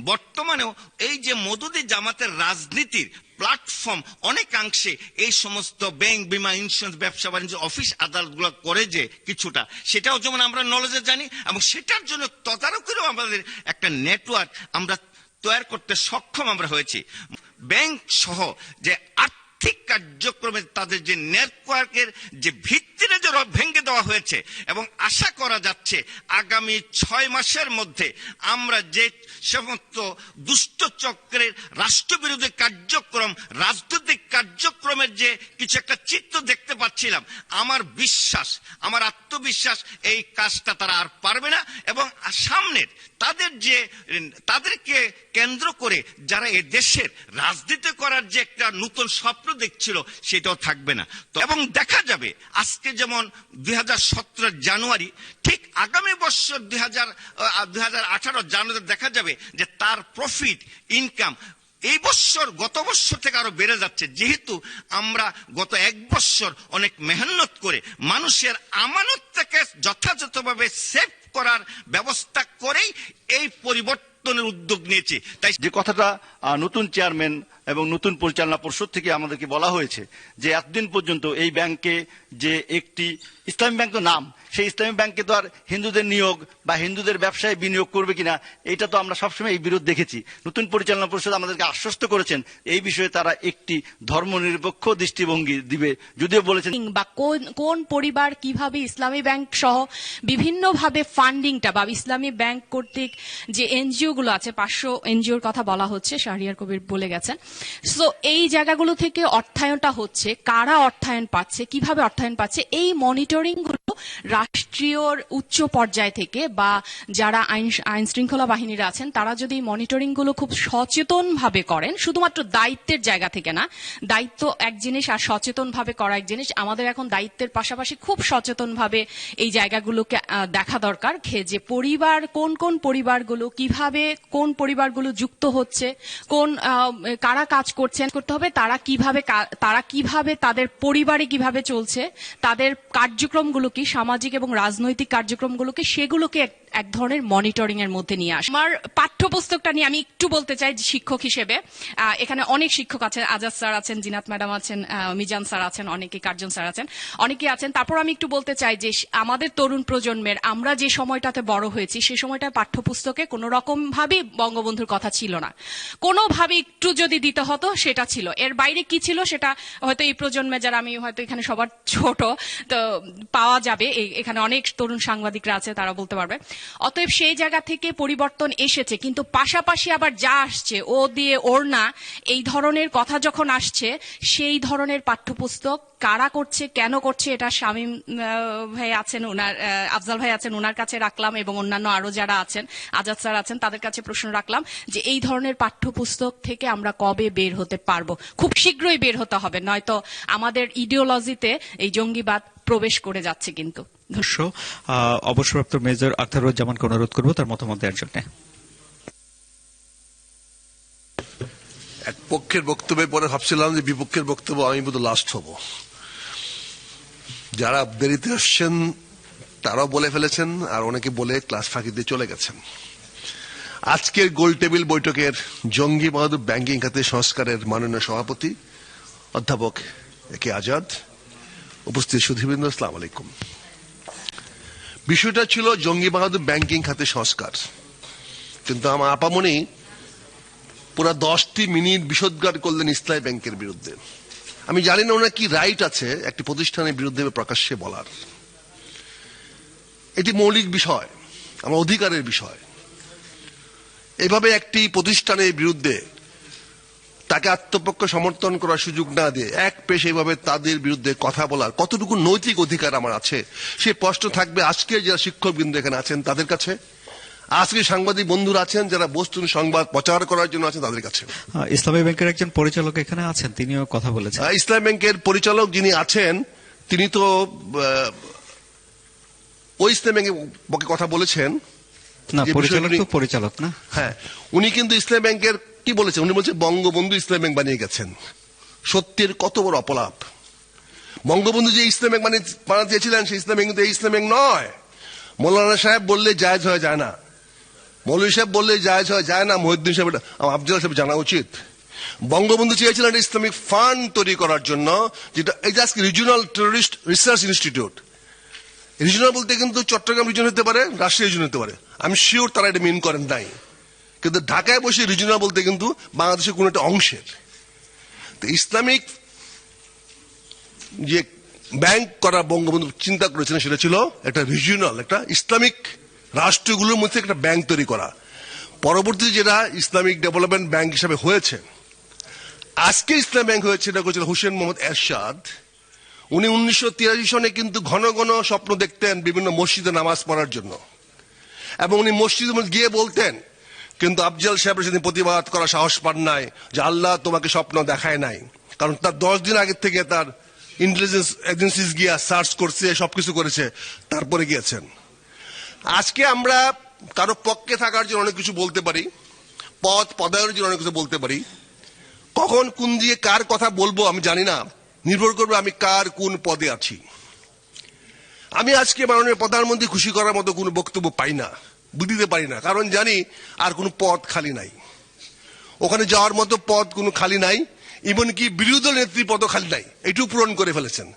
বর্তমানেও এই যে মদুদি জামাতের রাজনীতির প্ল্যাটফর্ম অনেকাংশে এই সমস্ত ব্যাংক, বিমা ইন্স্যুরেন্স ব্যবসা, বাণিজ্য অফিস আদালতগুলো করে যে কিছুটা, সেটাও যেমন আমরা নলেজে জানি এবং সেটার জন্য তদারকিরও আমাদের একটা নেটওয়ার্ক আমরা তৈরি করতে সক্ষম আমরা হয়েছি। ব্যাংক সহ যে আর্থিক কার্যক্রমে তাদের যে নেটওয়ার্কের যে ভিত্তিটা যে ভেঙে দেওয়া হয়েছে এবং আশা করা যাচ্ছে আগামী ছয় মাসের মধ্যে আমরা যে সমস্ত দুষ্ট চক্রের রাষ্ট্রবিরোধী কার্যক্রম, রাজনৈতিক কার্যক্রমের যে কিছু একটা চিত্র দেখতে পাচ্ছিলাম, আমার বিশ্বাস, আমার আত্মবিশ্বাস এই কাজটা তারা আর পারবে না এবং সামনের তাদের যে, তাদেরকে কেন্দ্র করে যারা এ দেশের রাজনীতি করার যে একটা নতুন স্বপ্ন দেখছিল, সেটাও থাকবে না। এবং দেখা যাবে, আজকে যেমন দু হাজার সতেরো জানুয়ারি, ঠিক আগামী বছর দুই হাজার জানুয়ারি দেখা যাবে যে তার প্রফিট ইনকাম এই বছর গত বছর থেকে আরও বেড়ে যাচ্ছে। যেহেতু আমরা গত এক বছর অনেক মেহনত করে মানুষের আমানত থেকে যথাযথভাবে সেভ করার ব্যবস্থা করেই এই পরিবর্তনের উদ্যোগ নিয়েছে। তাই যে কথাটা নতুন চেয়ারম্যান এবং নতুন পরিচালনা পর্ষদ থেকে আমাদেরকে বলা হয়েছে যে এতদিন পর্যন্ত এই ব্যাংকে যে একটি ইসলামী ব্যাংক নাম, সেই ইসলামী ব্যাংকে তো আর হিন্দুদের নিয়োগ বা হিন্দুদের ব্যবসায় বিনিয়োগ করবে কিনা, এটা তো আমরা সবসময় এই বিরোধ দেখেছি। নতুন পরিচালনা পরিষদ আমাদেরকে আশ্বস্ত করেছেন, এই বিষয়ে তারা একটি ধর্মনিরপেক্ষ দৃষ্টিভঙ্গি দিবে, যদিও বলেছেন বা কোন পরিবার কীভাবে ইসলামী ব্যাংক সহ বিভিন্নভাবে ফান্ডিংটা বা ইসলামী ব্যাংক কর্তৃক যে এনজিও গুলো আছে, পাঁচশো এনজিওর কথা বলা হচ্ছে, শাহরিয়ার কবির বলে গেছেন। সো এই জায়গাগুলো থেকে অর্থায়নটা হচ্ছে কারা অর্থায়ন পাচ্ছে কীভাবে অর্থায়ন পাচ্ছে এই মনিটরিংগুলো রাষ্ট্রীয় উচ্চ পর্যায় থেকে বা যারা আইন আইন শৃঙ্খলা বাহিনীরা আছেন তারা যদি মনিটরিংগুলো খুব সচেতন ভাবে করেন শুধুমাত্র দায়িত্বের জায়গা থেকে না দায়িত্ব এক জিনিস আর সচেতন ভাবে করা এক জিনিস আমাদের এখন দায়িত্বের পাশাপাশি খুব সচেতন ভাবে এই জায়গাগুলোকে দেখা দরকার যে পরিবার কোন কোন পরিবারগুলো কীভাবে কোন পরিবারগুলো যুক্ত হচ্ছে কোন আহ, কারা কাজ করছেন, করতে হবে, তারা কীভাবে তারা কীভাবে তাদের পরিবারে কীভাবে চলছে, তাদের কার্যক্রমগুলো কি, সামাজিক এবং রাজনৈতিক কার্যক্রমগুলোকে সেগুলোকে এক- ধরনের মনিটরিং এর মধ্যে নিয়ে আসে। আমার পাঠ্যপুস্তকটা নিয়ে আমি একটু বলতে চাই, শিক্ষক হিসেবে। এখানে অনেক শিক্ষক আছেন, আজাদ স্যার আছেন, জিনাত ম্যাডাম আছেন মিজান স্যার আছেন, অনেকে কার্জন স্যার আছেন, অনেকে আছেন। তারপর আমি একটু বলতে চাই যে আমাদের তরুণ প্রজন্মের আমরা যে সময়টাতে বড় হয়েছি সেই সময়টা পাঠ্যপুস্তকে কোনো রকম ভাবে বঙ্গবন্ধুর কথা ছিল না। কোনোভাবে একটু যদি দিতে হতো, সেটা ছিল। এর বাইরে কি ছিল, সেটা হয়তো এই প্রজন্মে যারা আমি হয়তো এখানে সবার ছোট, তো পাওয়া যাবে। এখানে অনেক তরুণ সাংবাদিকরা আছে, তারা বলতে পারবে। অতএব সেই জায়গা থেকে পরিবর্তন এসেছে, কিন্তু পাশাপাশি আবার যা আসছে, ও দিয়ে ওর না এই ধরনের কথা যখন আসছে, সেই ধরনের পাঠ্যপুস্তক কারা করছে, কেন করছে, এটা শামীম ভাই আছেন ওনার আফজাল ভাই আছেন ওনার কাছে রাখলাম এবং অন্যান্য আরও যারা আছেন, আজাদ স্যার আছেন, তাদের কাছে প্রশ্ন রাখলাম যে এই ধরনের পাঠ্যপুস্তক থেকে আমরা কবে বের হতে পারব? খুব শীঘ্রই বের হতে হবে, নয়তো আমাদের ইডিওলজিতে এই জঙ্গিবাদ প্রবেশ করে যাচ্ছে কিন্তু। অবসরপ্রাপ্ত মেজর আখতারুজ্জামানকে অনুরোধ করব তার মতামত দেওয়ার জন্য। এক পক্ষের বক্তব্যের পরে ভাবছিলাম যে বিপক্ষের বক্তব্য আমি বোধ লাস্ট হব। যারা দেরিতে আসছেন, তারাও বলে ফেলেছেন আর অনেকে বলে ক্লাস ফাঁকি দিয়ে চলে গেছেন। আজকের গোল টেবিল বৈঠকের জঙ্গি বাহাদুর ব্যাংকিং খাতে সংস্কারের মাননীয় সভাপতি অধ্যাপক এ কে আজাদ। উপস্থিত সুধীবৃন্দ আসসালাম আলাইকুম। বিষয়টা ছিল জঙ্গি বাহাদুর ব্যাংকিং খাতে সংস্কার। কিন্তু আমার আপামনি পুরো দশটি মিনিট বিষোদ্গার করলেন ইসলামী ব্যাংকের বিরুদ্ধে। আমি জানি না ওনার কি রাইট আছে একটি প্রতিষ্ঠানের বিরুদ্ধে প্রকাশ্যে বলার। এটি মৌলিক বিষয়, আমার অধিকারের বিষয়। এভাবে একটি প্রতিষ্ঠানের বিরুদ্ধে তাকে আত্মপক্ষ সমর্থন করার সুযোগ না দিয়ে এক পেশে এভাবে তাদের বিরুদ্ধে কথা বলার কতটুকু নৈতিক অধিকার আমার আছে? সে প্রশ্ন থাকবে আজকের যারা শিক্ষকবৃন্দ এখানে আছেন তাদের কাছে। আজকে সাংবাদিক বন্ধুরা আছেন যারা বস্তুন সংবাদ প্রচার করার জন্য আছেন তাদের কাছে। ইসলামী ব্যাংকের একজন পরিচালক এখানে আছেন তিনিও কথা বলেছেন। ইসলাম ব্যাংকের পরিচালক যিনি আছেন তিনি তো ওই ইসলাম ব্যাংকের পক্ষে কথা বলেছেন। না পরিচালক তো পরিচালক না। হ্যাঁ উনি কিন্তু ইসলাম ব্যাংকের কি বলেছেন? উনি বলছেন, বঙ্গবন্ধু ইসলাম ব্যাংক বানিয়ে গেছেন। সত্যের কত বড় অপলাপ। বঙ্গবন্ধু যে ইসলাম ব্যাংক বানিয়ে, বানাতে চেয়েছিলেন, সেই ইসলাম ব্যাংক কিন্তু ইসলাম ব্যাংক নয়। মৌলানা সাহেব বললে জায়জ হয়ে যায় না। মৌলী সাহেব বললে যায় হয় যায় না, মহিউদ্দিন সাহেব আফজাল সাহেব জানা উচিত। বঙ্গবন্ধু চেয়েছিলেন একটা ইসলামিক ফান্ড তৈরি করার জন্য, যেটা এই যে আজকে regional terrorist research institute. Regional বলতে কিন্তু চট্টগ্রাম রিজন হতে পারে, রাজশাহী রিজন হতে পারে। আমি শিওর তারা এটা মিন করেন নাই। কিন্তু ঢাকায় বসে রিজনাল বলতে কিন্তু বাংলাদেশের কোন একটা অংশের তো ইসলামিক যে ব্যাংক করা বঙ্গবন্ধু চিন্তা করেছিলেন সেটা ছিল একটা রিজিওনাল একটা ইসলামিক রাষ্ট্রগুলোর মধ্যে একটা ব্যাংক তৈরি করা। পরবর্তী যেটা ইসলামিক ডেভেলপমেন্ট ব্যাংক হিসাবে হয়েছে, আজকে ইসলাম ব্যাংক হয়েছে এটা করেছিল হুসেন মোহাম্মদ এরশাদ। উনি উনিশশো তিরাশি সনে কিন্তু ঘন ঘন স্বপ্ন দেখতেন বিভিন্ন মসজিদে নামাজ পড়ার জন্য। এবং উনি মসজিদে গিয়ে বলতেন কিন্তু আফজাল সাহেব সেদিন প্রতিবাদ করা সাহস পান নাই যে আল্লাহ তোমাকে স্বপ্ন দেখায় নাই। কারণ তার দশ দিন আগের থেকে তার ইন্টেলিজেন্স এজেন্সিস গিয়া সার্চ করছে, সবকিছু করেছে, তারপরে গিয়েছেন। আজকে আমরা কারও পক্ষে থাকার জন্য অনেক কিছু বলতে পারি, পথ পদায়নের জন্য অনেক কিছু বলতে পারি। কখন কোন দিয়ে কার কথা বলব আমি জানি না। নির্ভর করবে আমি কার কোন পদে আছি। আমি আজকে মাননীয় প্রধানমন্ত্রী খুশি করার মতো কোনো বক্তব্য পাই না। বুঝতে পারি না। কারণ জানি আর কোনো পদ খালি নাই। ওখানে যাওয়ার মতো পদ কোনো খালি নাই ইভন কি বিরোধী দল নেত্রী পদও খালি নাই। এটুকু পূরণ করে ফেলেছেন।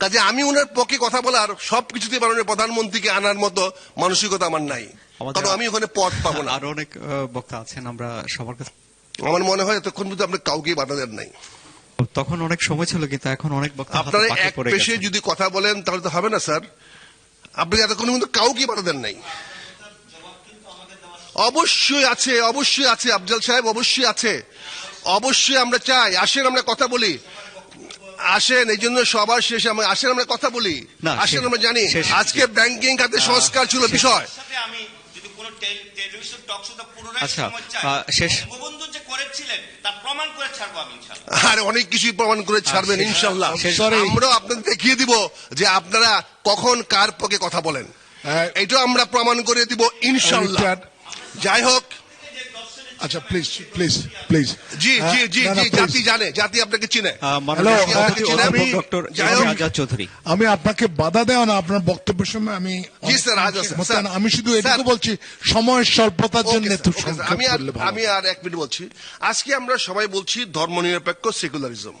কাজে আমি ওনার পক্ষে কথা বলার সব কিছুতে মাননীয় প্রধানমন্ত্রীকে আনার মতো মানসিকতা আমার নাই। কারণ আমি ওখানে পদ পাবো না। আরও অনেক বক্তা আছেন আমরা সবার কাছে আমার মনে হয় এতক্ষণ পর্যন্ত আপনি কাউকে বাধা দেন নাই। তখন অনেক সময় ছিল কিন্তু এখন অনেক বক্তা আপনারা এক পেশে যদি কথা বলেন তাহলে তো হবে না স্যার। আপনি এতক্ষণ কিন্তু কাউকে বাধা দেন নাই। অবশ্যই আছে অবশ্যই আছে আফজাল সাহেব অবশ্যই আছে। অবশ্যই আমরা চাই। আসেন আমরা কথা বলি। আসেন এই জন্য সবার শেষে আমরা আসেন আমরা কথা বলি। আসেন আমরা জানি। আজকে ব্যাংকিং খাতে সংস্কার ছিল বিষয়। সাথে আমি যদি কোনো টেল- টেলিভিশন টক শোতে পুনরায় আচ্ছা, সময় চাই, আহ, শেষ- বঙ্গবন্ধু যে করেছিলেন তার প্রমাণ করে ছাড়বো আমি ইনশাআল্লাহ। আর অনেক কিছুই প্রমাণ করে ছাড়বেন ইনশাল্লাহ শেষ- আমরাও আপনাদের দেখিয়ে দিব যে আপনারা কখন কার পক্ষে কথা বলেন। হ্যাঁ। এটা আমরা প্রমাণ করে দিব ইনশাল্লাহ যাই হোক। আচ্ছা প্লিজ প্লিজ প্লিজ জি জি জি হ্যাঁ, জি জাতি জানে জাতি আপনাকে চিনে। অধ্যাপক আমি- ডক্টর যাই হোক- আজাদ চৌধুরী। আমি আপনাকে বাধা দেওয়া না আপনার বক্তব্যের সময় আমি জি, স্যার। আমি শুধু এটুকু বলছি সময়ের স্বল্পতার জন্য আমি আর আমি আর এক মিনিট বলছি। আজকে আমরা সবাই বলছি ধর্মনিরপেক্ষ সেকুলারিজম।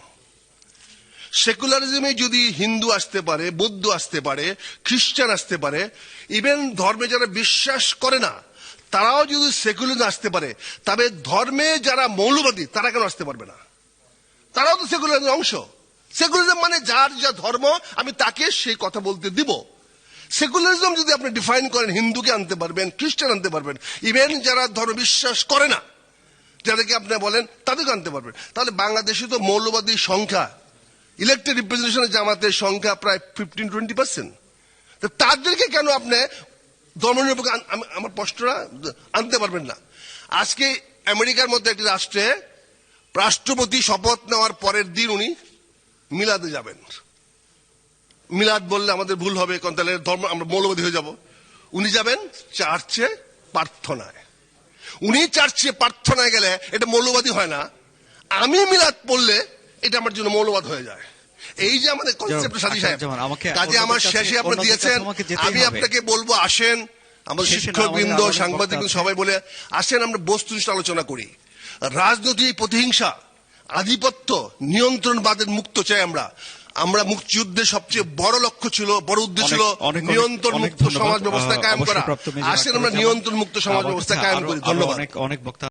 সেকুলারিজমে যদি হিন্দু আসতে পারে বৌদ্ধ আসতে পারে খ্রিস্টান আসতে পারে ইভেন ধর্মে যারা বিশ্বাস করে না তারাও যদি সেকুলারিজম আসতে পারে, তবে ধর্মে যারা মৌলবাদী, তারা কেন আসতে পারবে না? তারাও তো সেকুলারিজম অংশ। সেকুলারিজম মানে যার যা ধর্ম, আমি তাকে সেই কথা বলতে দিব। সেকুলারিজম যদি আপনি ডিফাইন করেন, হিন্দুকে আনতে পারবেন, খ্রিস্টান আনতে পারবেন ইভেন যারা ধর্ম বিশ্বাস করে না, যাদেরকে আপনি বলেন, তাদেরকে আনতে পারবেন। তাহলে বাংলাদেশে তো মৌলবাদীর সংখ্যা ইলেকটেড রিপ্রেজেন্টেশনের জামাতের সংখ্যা প্রায় ফিফটিন টোয়েন্টি পার্সেন্ট তাদেরকে কেন আপনি ধর্মনিরপেক্ষ আমার প্রশ্নটা আনতে পারবেন না। আজকে আমেরিকার মধ্যে একটি রাষ্ট্রে রাষ্ট্রপতি শপথ নেওয়ার পরের দিন উনি মিলাদে যাবেন। মিলাদ বললে আমাদের ভুল হবে, কারণ তাহলে ধর্ম আমরা মৌলবাদী হয়ে যাব। উনি যাবেন চার্চে প্রার্থনায়। উনি চার্চে প্রার্থনায় গেলে এটা মৌলবাদী হয় না। আমি মিলাদ পড়লে এটা আমার জন্য মৌলবাদ হয়ে যায়। এই যে আমাদের কনসেপ্ট সাথী সাহেব কাজে আমার শেষে আপনি দিয়েছেন আমি আপনাকে বলব আসেন আমাদের শেষে না, শিক্ষক বৃন্দ আমাদের আরও অনেক সাংবাদিক সবাই বলে আসেন আমরা বস্তুনিষ্ঠ আলোচনা করি। রাজনৈতিক প্রতিহিংসা আধিপত্য নিয়ন্ত্রণবাদের মুক্ত চাই আমরা। আমরা মুক্তিযুদ্ধের সবচেয়ে বড় লক্ষ্য ছিল বড় উদ্দেশ্য ছিল নিয়ন্ত্রণ মুক্ত সমাজ ব্যবস্থা আহ, কায়েম করা। আসেন আমরা নিয়ন্ত্রণ মুক্ত সমাজ ব্যবস্থা কায়েম করি। ধন্যবাদ। অনেক অনেক বক্তা